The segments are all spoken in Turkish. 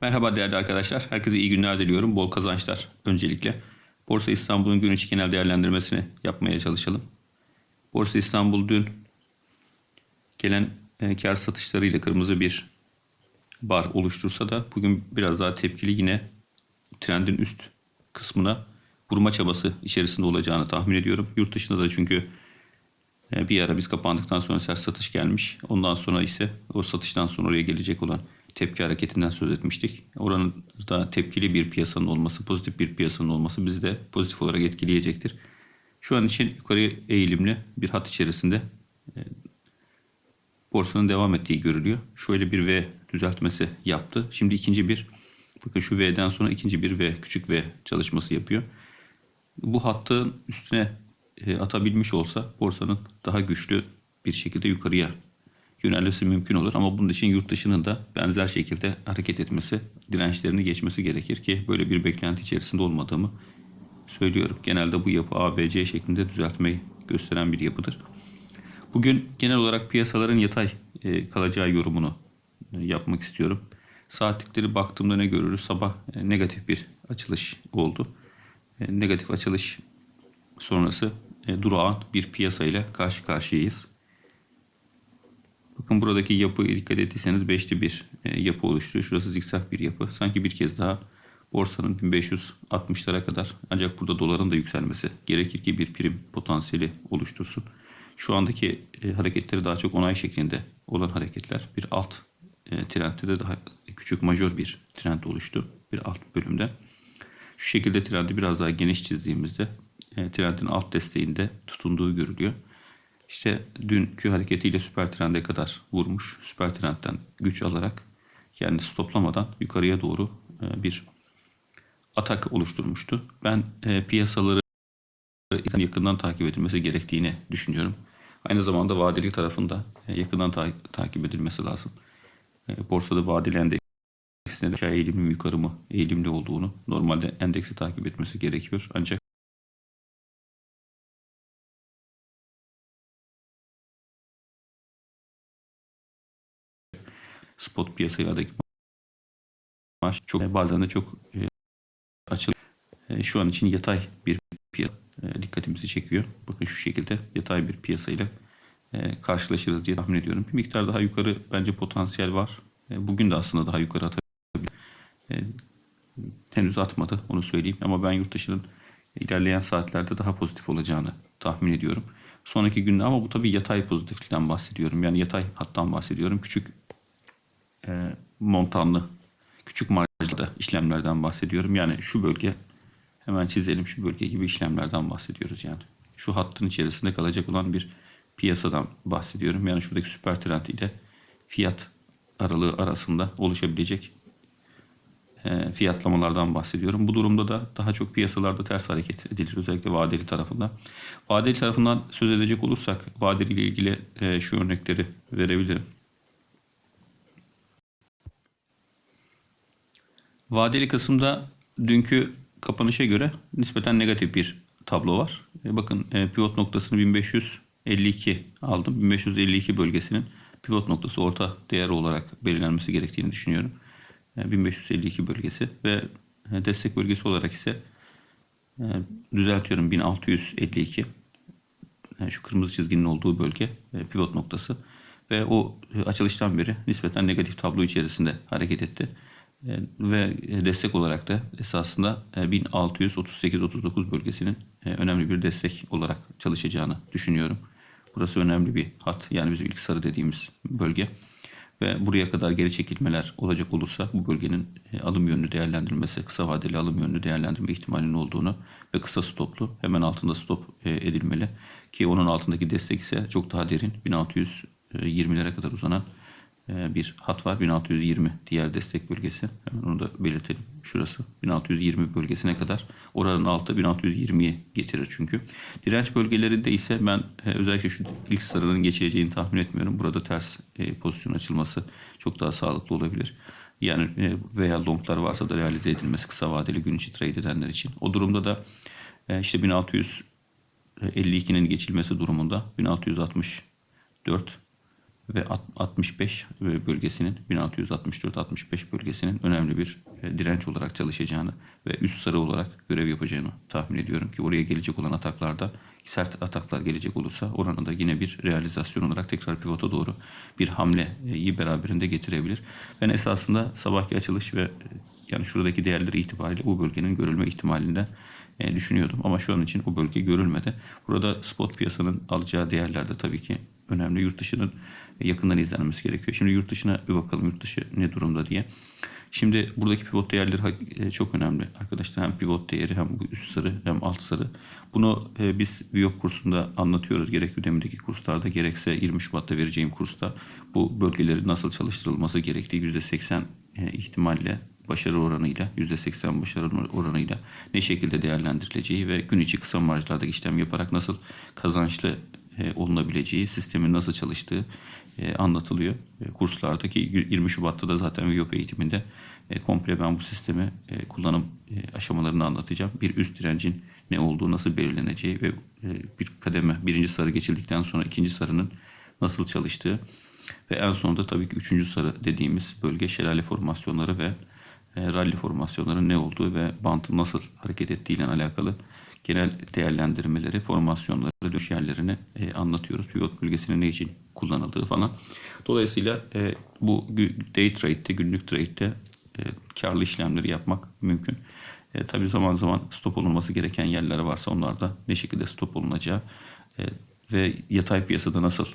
Merhaba değerli arkadaşlar. Herkese iyi günler diliyorum. Bol kazançlar öncelikle. Borsa İstanbul'un gün içi genel değerlendirmesini yapmaya çalışalım. Borsa İstanbul dün gelen e, kar satışlarıyla kırmızı bir bar oluştursa da bugün biraz daha tepkili yine trendin üst kısmına vurma çabası içerisinde olacağını tahmin ediyorum. Yurt dışında da çünkü e, bir ara biz kapandıktan sonra sert satış gelmiş. Ondan sonra ise o satıştan sonra oraya gelecek olan tepki hareketinden söz etmiştik. Oranın da tepkili bir piyasanın olması, pozitif bir piyasanın olması bizi de pozitif olarak etkileyecektir. Şu an için yukarı eğilimli bir hat içerisinde e, borsanın devam ettiği görülüyor. Şöyle bir V düzeltmesi yaptı. Şimdi ikinci bir bakın şu V'den sonra ikinci bir V küçük V çalışması yapıyor. Bu hattın üstüne e, atabilmiş olsa borsanın daha güçlü bir şekilde yukarıya yönelmesi mümkün olur. Ama bunun için yurt dışının da benzer şekilde hareket etmesi, dirençlerini geçmesi gerekir ki böyle bir beklenti içerisinde olmadığımı söylüyorum. Genelde bu yapı ABC şeklinde düzeltmeyi gösteren bir yapıdır. Bugün genel olarak piyasaların yatay e, kalacağı yorumunu e, yapmak istiyorum. Saatlikleri baktığımda ne görürüz? Sabah e, negatif bir açılış oldu. Negatif açılış sonrası durağan bir piyasa ile karşı karşıyayız. Bakın buradaki yapı dikkat ettiyseniz beşli bir yapı oluşturuyor. Şurası zikzak bir yapı. Sanki bir kez daha borsanın 1560'lara kadar ancak burada doların da yükselmesi gerekir ki bir prim potansiyeli oluştursun. Şu andaki e, hareketleri daha çok onay şeklinde olan hareketler. Bir alt e, trendde de daha küçük majör bir trend oluştu. Bir alt bölümde. Şu şekilde trendi biraz daha geniş çizdiğimizde e, trendin alt desteğinde tutunduğu görülüyor. İşte dünkü hareketiyle süper trende kadar vurmuş. Süper trendten güç alarak yani stoplamadan yukarıya doğru e, bir atak oluşturmuştu. Ben e, piyasaları yakından takip edilmesi gerektiğini düşünüyorum. Aynı zamanda vadeli tarafında e, yakından ta- takip edilmesi lazım. Borsada vadeli endeksinde de aşağı eğilimli mi yukarı mı eğilimli olduğunu normalde endeksi takip etmesi gerekiyor. Ancak spot piyasalardaki maaş çok bazen de çok e, açıl e, şu an için yatay bir piyasa e, dikkatimizi çekiyor. Bakın şu şekilde yatay bir piyasayla e, karşılaşırız diye tahmin ediyorum. Bir miktar daha yukarı bence potansiyel var. E, bugün de aslında daha yukarı atabilir. E, henüz atmadı onu söyleyeyim ama ben yurt dışının ilerleyen saatlerde daha pozitif olacağını tahmin ediyorum. Sonraki günde ama bu tabii yatay pozitiflikten bahsediyorum. Yani yatay hattan bahsediyorum. Küçük e, montanlı, küçük marjlı işlemlerden bahsediyorum. Yani şu bölge hemen çizelim şu bölge gibi işlemlerden bahsediyoruz yani. Şu hattın içerisinde kalacak olan bir piyasadan bahsediyorum. Yani şuradaki süper trend ile fiyat aralığı arasında oluşabilecek e, fiyatlamalardan bahsediyorum. Bu durumda da daha çok piyasalarda ters hareket edilir özellikle vadeli tarafından. Vadeli tarafından söz edecek olursak vadeli ile ilgili e, şu örnekleri verebilirim. Vadeli kısımda dünkü kapanışa göre nispeten negatif bir tablo var. E, bakın e, pivot noktasını 1552 aldım. 1552 bölgesinin pivot noktası orta değer olarak belirlenmesi gerektiğini düşünüyorum. E, 1552 bölgesi ve e, destek bölgesi olarak ise e, düzeltiyorum 1652. E, şu kırmızı çizginin olduğu bölge e, pivot noktası ve o e, açılıştan beri nispeten negatif tablo içerisinde hareket etti. E, ve destek olarak da esasında 1638-39 e, bölgesinin e, önemli bir destek olarak çalışacağını düşünüyorum. Burası önemli bir hat yani bizim ilk sarı dediğimiz bölge. Ve buraya kadar geri çekilmeler olacak olursa bu bölgenin alım yönlü değerlendirilmesi, kısa vadeli alım yönlü değerlendirme ihtimalinin olduğunu ve kısa stoplu hemen altında stop edilmeli. Ki onun altındaki destek ise çok daha derin 1620'lere kadar uzanan bir hat var 1620 diğer destek bölgesi. Hemen onu da belirtelim. Şurası 1620 bölgesine kadar oranın altı 1620'ye getirir çünkü. Direnç bölgelerinde ise ben e, özellikle şu ilk sıranın geçireceğini tahmin etmiyorum. Burada ters e, pozisyon açılması çok daha sağlıklı olabilir. Yani e, veya longlar varsa da realize edilmesi kısa vadeli gün içi trade edenler için. O durumda da işte 1652'nin geçilmesi durumunda 1664 ve alt- 65 bölgesinin 1664-65 bölgesinin önemli bir e, direnç olarak çalışacağını ve üst sarı olarak görev yapacağını tahmin ediyorum ki oraya gelecek olan ataklarda sert ataklar gelecek olursa oranın da yine bir realizasyon olarak tekrar pivota doğru bir hamleyi beraberinde getirebilir. Ben esasında sabahki açılış ve e, yani şuradaki değerleri itibariyle bu bölgenin görülme ihtimalinden düşünüyordum. Ama şu an için o bölge görülmedi. Burada spot piyasanın alacağı değerler de tabii ki önemli. Yurt dışının yakından izlenmesi gerekiyor. Şimdi yurt dışına bir bakalım yurt dışı ne durumda diye. Şimdi buradaki pivot değerleri e, çok önemli arkadaşlar. Hem pivot değeri hem bu üst sarı hem alt sarı. Bunu e, biz Viyop kursunda anlatıyoruz. Gerek Udemy'deki kurslarda gerekse 20 Şubat'ta vereceğim kursta bu bölgeleri nasıl çalıştırılması gerektiği %80 e, ihtimalle başarı oranıyla %80 başarı oranıyla ne şekilde değerlendirileceği ve gün içi kısa marjlarda işlem yaparak nasıl kazançlı e, olunabileceği, sistemin nasıl çalıştığı e, anlatılıyor. E, kurslardaki 20 Şubat'ta da zaten VIOP eğitiminde e, komple ben bu sistemi e, kullanım e, aşamalarını anlatacağım. Bir üst direncin ne olduğu, nasıl belirleneceği ve e, bir kademe, birinci sarı geçildikten sonra ikinci sarının nasıl çalıştığı ve en sonunda tabii ki üçüncü sarı dediğimiz bölge şelale formasyonları ve e, rally formasyonların ne olduğu ve bantın nasıl hareket ettiği ile alakalı genel değerlendirmeleri, formasyonları, dönüş yerlerini e, anlatıyoruz. Pivot bölgesinin ne için kullanıldığı falan. Dolayısıyla e, bu day trade'de, günlük trade'de e, karlı işlemleri yapmak mümkün. E, tabii zaman zaman stop olunması gereken yerler varsa onlarda ne şekilde stop olunacağı e, ve yatay piyasada nasıl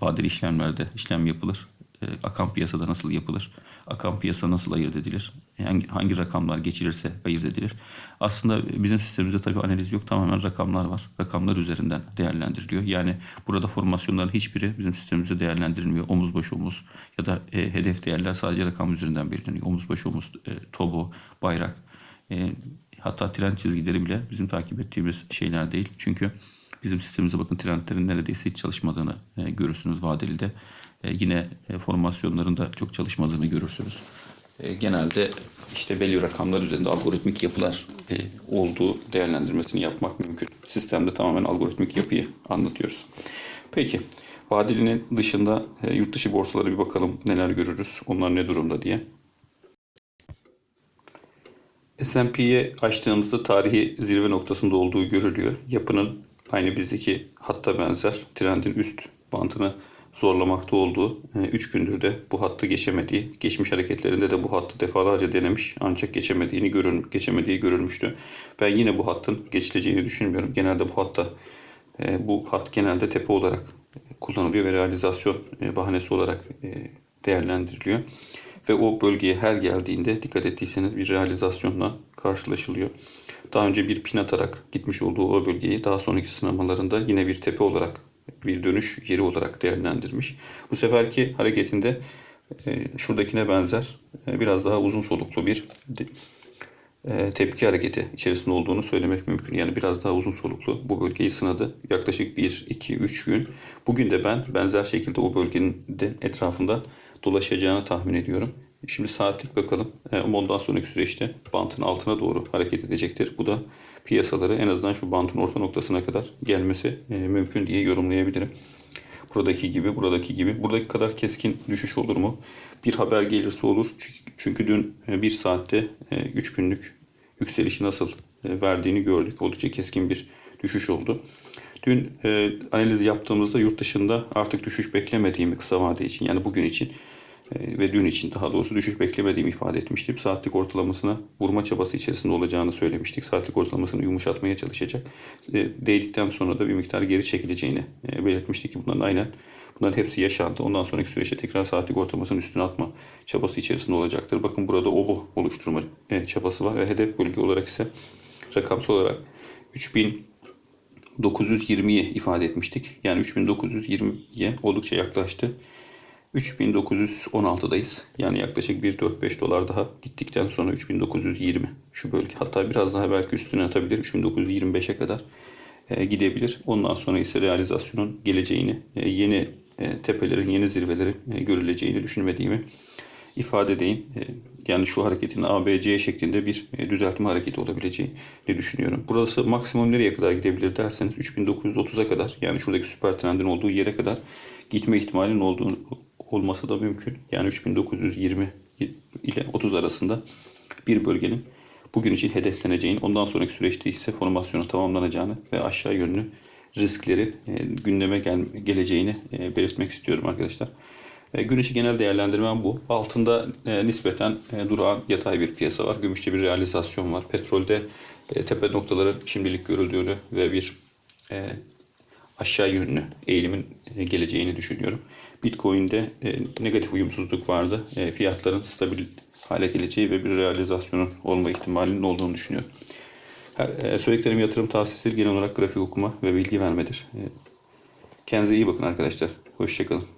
vadeli işlemlerde işlem yapılır, e, akan piyasada nasıl yapılır, akan piyasa nasıl ayırt edilir, hangi, hangi rakamlar geçilirse ayırt edilir. Aslında bizim sistemimizde tabii analiz yok, tamamen rakamlar var. Rakamlar üzerinden değerlendiriliyor. Yani burada formasyonların hiçbiri bizim sistemimizde değerlendirilmiyor. Omuz başı omuz ya da e, hedef değerler sadece rakam üzerinden belirleniyor. Omuz başı omuz, e, tobo, bayrak, e, hatta trend çizgileri bile bizim takip ettiğimiz şeyler değil. Çünkü bizim sistemimize bakın trendlerin neredeyse hiç çalışmadığını e, görürsünüz vadeli de. E, yine e, formasyonların da çok çalışmadığını görürsünüz. E, genelde işte belli rakamlar üzerinde algoritmik yapılar olduğu değerlendirmesini yapmak mümkün. Sistemde tamamen algoritmik yapıyı anlatıyoruz. Peki vadelinin dışında yurt dışı borsalara bir bakalım neler görürüz, onlar ne durumda diye. S&P'ye açtığımızda tarihi zirve noktasında olduğu görülüyor. Yapının aynı bizdeki hatta benzer trendin üst bantını zorlamakta olduğu 3 gündür de bu hattı geçemediği, geçmiş hareketlerinde de bu hattı defalarca denemiş ancak geçemediğini görün, geçemediği görülmüştü. Ben yine bu hattın geçileceğini düşünmüyorum. Genelde bu hatta e, bu hat genelde tepe olarak kullanılıyor ve realizasyon e, bahanesi olarak e, değerlendiriliyor. Ve o bölgeye her geldiğinde dikkat ettiyseniz bir realizasyonla karşılaşılıyor. Daha önce bir pin atarak gitmiş olduğu o bölgeyi daha sonraki sınamalarında yine bir tepe olarak bir dönüş yeri olarak değerlendirmiş. Bu seferki hareketinde e, şuradakine benzer e, biraz daha uzun soluklu bir e, tepki hareketi içerisinde olduğunu söylemek mümkün. Yani biraz daha uzun soluklu bu bölgeyi sınadı. Yaklaşık 1, 2, 3 gün. Bugün de ben benzer şekilde o bölgenin de etrafında dolaşacağını tahmin ediyorum. Şimdi saatlik bakalım. E, ondan sonraki süreçte bantın altına doğru hareket edecektir. Bu da piyasaları en azından şu bantın orta noktasına kadar gelmesi e, mümkün diye yorumlayabilirim. Buradaki gibi, buradaki gibi. Buradaki kadar keskin düşüş olur mu? Bir haber gelirse olur. Çünkü- dün e, bir saatte 3 günlük yükselişi nasıl verdiğini gördük. Oldukça keskin bir düşüş oldu. Dün analiz yaptığımızda yurt dışında artık düşüş beklemediğimi kısa vade için yani bugün için ve dün için daha doğrusu düşüş beklemediğimi ifade etmiştim. Saatlik ortalamasına vurma çabası içerisinde olacağını söylemiştik. Saatlik ortalamasını yumuşatmaya çalışacak. E, değdikten sonra da bir miktar geri çekileceğini e, belirtmiştik ki bunların aynen bunların hepsi yaşandı. Ondan sonraki süreçte tekrar saatlik ortalamasının üstüne atma çabası içerisinde olacaktır. Bakın burada obo oluşturma e, çabası var ve hedef bölge olarak ise rakamsal olarak 3000 920'yi ifade etmiştik. Yani 3920'ye oldukça yaklaştı. 3916'dayız. Yani yaklaşık bir 4-5 dolar daha gittikten sonra 3920 şu bölge. Hatta biraz daha belki üstüne atabilir. 3925'e kadar e, gidebilir. Ondan sonra ise realizasyonun geleceğini, e, yeni e, tepelerin, yeni zirvelerin görüleceğini düşünmediğimi ifade edeyim. Yani şu hareketin ABC şeklinde bir düzeltme hareketi olabileceğini düşünüyorum. Burası maksimum nereye kadar gidebilir derseniz 3930'a kadar yani şuradaki süper trendin olduğu yere kadar gitme ihtimalinin olduğunu olması da mümkün. Yani 3920 ile 30 arasında bir bölgenin bugün için hedefleneceğini, ondan sonraki süreçte ise formasyonu tamamlanacağını ve aşağı yönlü riskleri e, gündeme gel- geleceğini e, belirtmek istiyorum arkadaşlar. E, Gün içi genel değerlendirmem bu. Altında e, nispeten e, durağan yatay bir piyasa var. Gümüşte bir realizasyon var. Petrolde tepe noktaların şimdilik görüldüğünü ve bir aşağı yönlü eğilimin geleceğini düşünüyorum. Bitcoin'de e, negatif uyumsuzluk vardı. E, fiyatların stabil hale geleceği ve bir realizasyonun olma ihtimalinin olduğunu düşünüyorum. Her, e, söylediklerim yatırım tavsiyesi genel olarak grafik okuma ve bilgi vermedir. Kendinize iyi bakın arkadaşlar. Hoşçakalın.